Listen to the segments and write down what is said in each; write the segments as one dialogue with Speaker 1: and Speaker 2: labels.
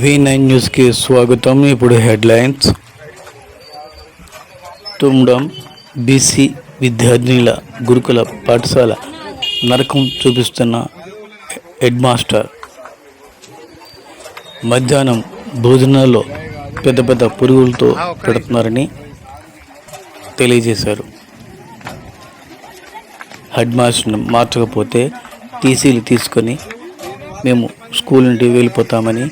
Speaker 1: V nine న్యూస్కి స్వాగతం. ఇప్పుడు హెడ్లైన్స్ తుమ్డం బీసీ విద్యార్థినుల గురుకుల పాఠశాల నరకం చూపిస్తున్న హెడ్ మాస్టర్ మధ్యాహ్నం భోజనాల్లో పెద్ద పెద్ద పురుగులతో పెడుతున్నారని తెలియజేశారు. హెడ్ మాస్టర్ని మార్చకపోతే టీసీలు తీసుకొని మేము స్కూల్ నుండి వెళ్ళిపోతామని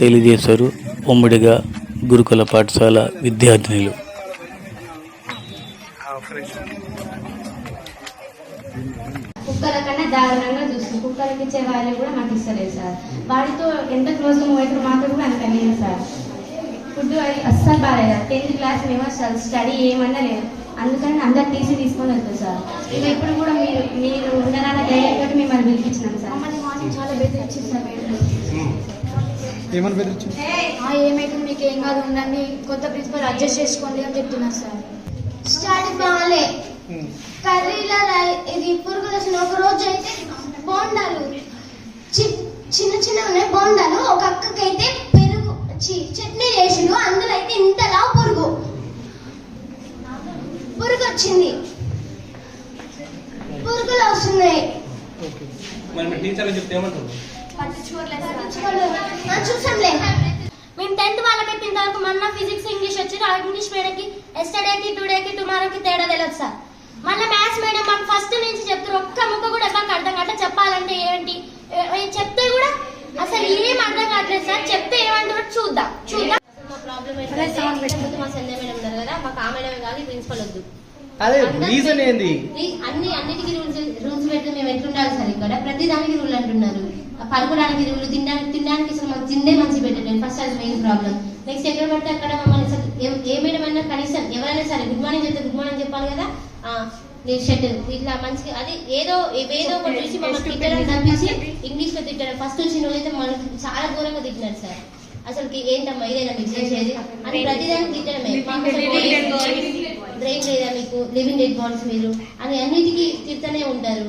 Speaker 1: తెలియజేశారు ఉమ్మడిగా గురుకుల పాఠశాల విద్యార్థినులు.
Speaker 2: కుక్కల కన్నా దారుణంగా చూస్తుంది. కుక్కలకి ఇచ్చే వాల్యూ కూడా మాకు ఇస్తలేదు సార్. వాడితో ఎంత క్లోజ్గా మూవ్ అవుతారో మాతో కూడా అంత లేదు సార్. ఫుడ్ అది అస్సలు బాగాలేదు. టెన్త్ క్లాస్ మేము అసలు స్టడీ ఏమన్నా లేదు అందుకని అందరు టీసీ తీసుకొని వెళ్తాం సార్. ఇక ఇప్పుడు కూడా మీరు మీరు ఉండరాన ధైర్యంతో మిమ్మల్ని పిలిపించినాం సార్. మమ్మల్ని మార్నింగ్ చాలా బెదిరించింది సార్.
Speaker 3: ఏమని బెదిరించింది
Speaker 2: ఆ, ఏమైతుంది? మీకు ఏం కాదు. ఉండండి. కొత్త ప్రిన్సిపల్ అడ్జస్ట్ చేసుకోండి అని చెప్తున్నారు సార్.
Speaker 4: స్టడీ బాగాలే. కర్రీలో ఇది పురుగులు వచ్చిన ఒక రోజు అయితే బోండాలు. చిన్న చిన్న ఉన్నాయి బోండాలు. ఒక అక్కకైతే పెరుగు చి- చట్నీ చేసిండు. అందులో అయితే ఇంతలా పురుగు. పురుగు వచ్చింది. పురుగులు వస్తున్నాయి. చూసాంలే.
Speaker 5: మేము టెన్త్ వాళ్ళకైతే ఇంతవరకు మొన్న ఫిజిక్స్ ఇంగ్లీష్ వచ్చి ఇంగ్లీష్ మీడియంకి ఎస్టర్డేకి టుడేకి టుమారోకి తేడా తెలియదు సార్. మళ్ళీ మ్యాథ్స్ మీడియం మాకు ఫస్ట్ నుంచి చెప్తారు ఒక్క ముక్క కూడా ఎవరికి అర్థం కావట్లే చెప్పాలంటే ఏంటి? చెప్తే కూడా అసలు ఏం అర్థం కావట్లేదు సార్. చెప్తే ఏమంటారో చూద్దాం. చూద్దాం.
Speaker 6: మా ప్రాబ్లం ఏంటంటే ఇంతకుముందు మా సంధ్య మేడం ఉన్నారు కదా మాకు ఆ మేడమే కాదు ప్రిన్సిపల్ వద్దు.
Speaker 3: అదే రీజన్ ఏంది?
Speaker 6: ఈ- అన్ని అన్నిటికీ రూల్స్ రూల్స్ పెడితే మేము ఎట్లుండాలి సార్ ఇక్కడ? ప్రతి దానికి రూల్ అంటున్నారు. పడుకోవడానికి రూల్ తినడానికి తినడానికి అసలు మాకు తిండే మంచి పెట్టలేదు ఫస్ట్ అది మెయిన్ ప్రాబ్లం నెక్స్ట్ ఎక్కడ పడితే అక్కడ మమ్మల్ని అసలు ఏ- మేడం అయినా కనీసం ఎవరైనా సరే గుడ్ మార్నింగ్ చెప్తే గుడ్ మార్నింగ్ చెప్పాలి కదా. నేను షర్ట్ ఇట్లా మంచిగా అది ఏదో ఏదో ఒకటి చూసి మమ్మల్ని తిట్టడం తప్పించి ఇంగ్లీష్లో తిట్టడం. ఫస్ట్ వచ్చిన రోజైతే మనకి చాలా దూరంగా తిట్టినారు సార్. అసలు ఏంటమ్మా ఇదేనా మీకు చేసేది? అని ప్రతిదానికి తిట్టడమే. బ్రెయిన్ లేదా. మీకు? లివింగ్ డెడ్ బాడీస్ మీరు? అని అన్నిటికీ తిడుతూనే ఉంటారు.